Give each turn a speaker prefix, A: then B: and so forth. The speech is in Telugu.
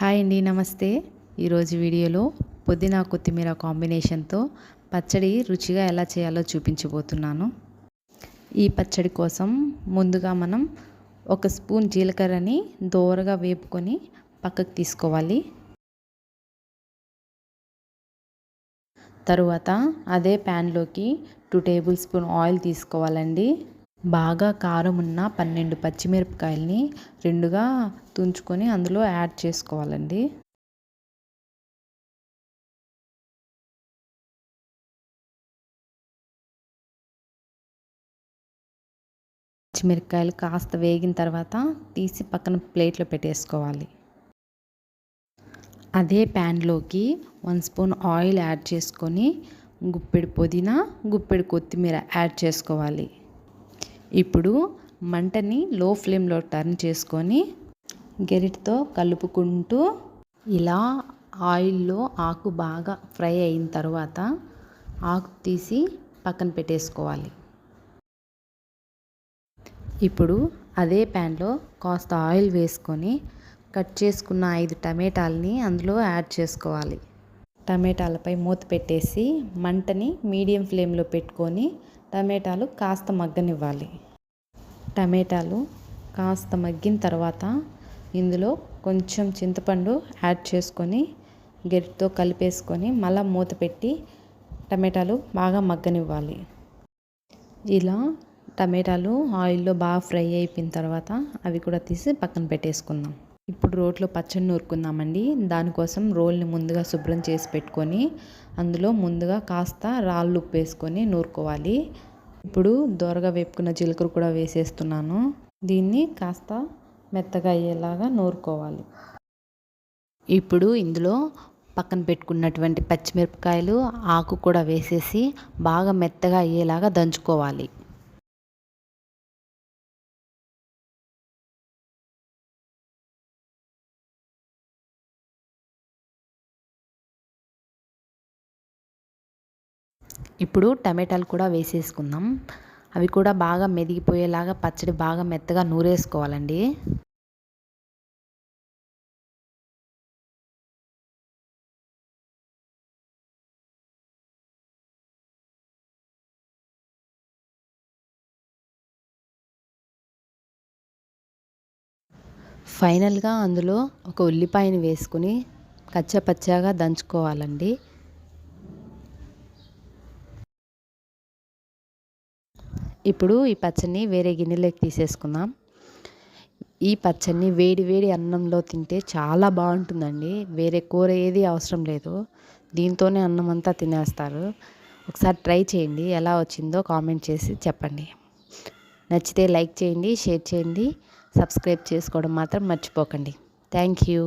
A: హాయ్ అండి నమస్తే ఈరోజు వీడియోలో పుదీనా కొత్తిమీర కాంబినేషన్తో పచ్చడి రుచిగా ఎలా చేయాలో చూపించబోతున్నాను ఈ పచ్చడి కోసం ముందుగా మనం ఒక స్పూన్ జీలకర్రని దోరగా వేపుకొని పక్కకు తీసుకోవాలి తరువాత అదే ప్యాన్లోకి టూ టేబుల్ స్పూన్ ఆయిల్ తీసుకోవాలండి బాగా కారం ఉన్న పన్నెండు పచ్చిమిరపకాయలని రెండుగా తుంచుకొని అందులో యాడ్ చేసుకోవాలండి పచ్చిమిరపకాయలు కాస్త వేగిన తర్వాత తీసి పక్కన ప్లేట్లో పెట్టేసుకోవాలి అదే ప్యాన్లోకి వన్ స్పూన్ ఆయిల్ యాడ్ చేసుకొని గుప్పెడు పుదీనా గుప్పెడు కొత్తిమీర యాడ్ చేసుకోవాలి ఇప్పుడు మంటని లో ఫ్లేమ్లో టర్న్ చేసుకొని గెరిటితో కలుపుకుంటూ ఇలా ఆయిల్లో ఆకు బాగా ఫ్రై అయిన తర్వాత ఆకు తీసి పక్కన పెట్టేసుకోవాలి ఇప్పుడు అదే ప్యాన్లో కాస్త ఆయిల్ వేసుకొని కట్ చేసుకున్న ఐదు టమాటాలని అందులో యాడ్ చేసుకోవాలి టమాటాలపై మూత పెట్టేసి మంటని మీడియం ఫ్లేమ్లో పెట్టుకొని టమాటాలు కాస్త మగ్గనివ్వాలి టమాటాలు కాస్త మగ్గిన తర్వాత ఇందులో కొంచెం చింతపండు యాడ్ చేసుకొని గరిటితో కలిపేసుకొని మళ్ళీ మూత పెట్టి టమాటాలు బాగా మగ్గనివ్వాలి ఇలా టమాటాలు ఆయిల్లో బాగా ఫ్రై అయిపోయిన తర్వాత అవి కూడా తీసి పక్కన పెట్టేసుకుందాం ఇప్పుడు రోట్లో పచ్చడి నూరుకుందామండి దానికోసం రోల్ని ముందుగా శుభ్రం చేసి పెట్టుకొని అందులో ముందుగా కాస్త రాళ్ళు ఉప్పు వేసుకొని నూరుకోవాలి ఇప్పుడు దోరగా వేపుకున్న జీలకర్ర కూడా వేసేస్తున్నాను దీన్ని కాస్త మెత్తగా అయ్యేలాగా నూరుకోవాలి ఇప్పుడు ఇందులో పక్కన పెట్టుకున్నటువంటి పచ్చిమిరపకాయలు ఆకు కూడా వేసేసి బాగా మెత్తగా అయ్యేలాగా దంచుకోవాలి ఇప్పుడు టమాటాలు కూడా వేసేసుకుందాం అవి కూడా బాగా మెదిగిపోయేలాగా పచ్చడి బాగా మెత్తగా నూరేసుకోవాలండి ఫైనల్గా అందులో ఒక ఉల్లిపాయని వేసుకుని కచ్చపచ్చాగా దంచుకోవాలండి ఇప్పుడు ఈ పచ్చడిని వేరే గిన్నెలోకి తీసేసుకుందాం ఈ పచ్చడిని వేడి వేడి అన్నంలో తింటే చాలా బాగుంటుందండి వేరే కూర ఏది అవసరం లేదు దీంతోనే అన్నం అంతా తినేస్తారు ఒకసారి ట్రై చేయండి ఎలా వచ్చిందో కామెంట్ చేసి చెప్పండి నచ్చితే లైక్ చేయండి షేర్ చేయండి సబ్స్క్రైబ్ చేసుకోవడం మాత్రం మర్చిపోకండి థ్యాంక్ యూ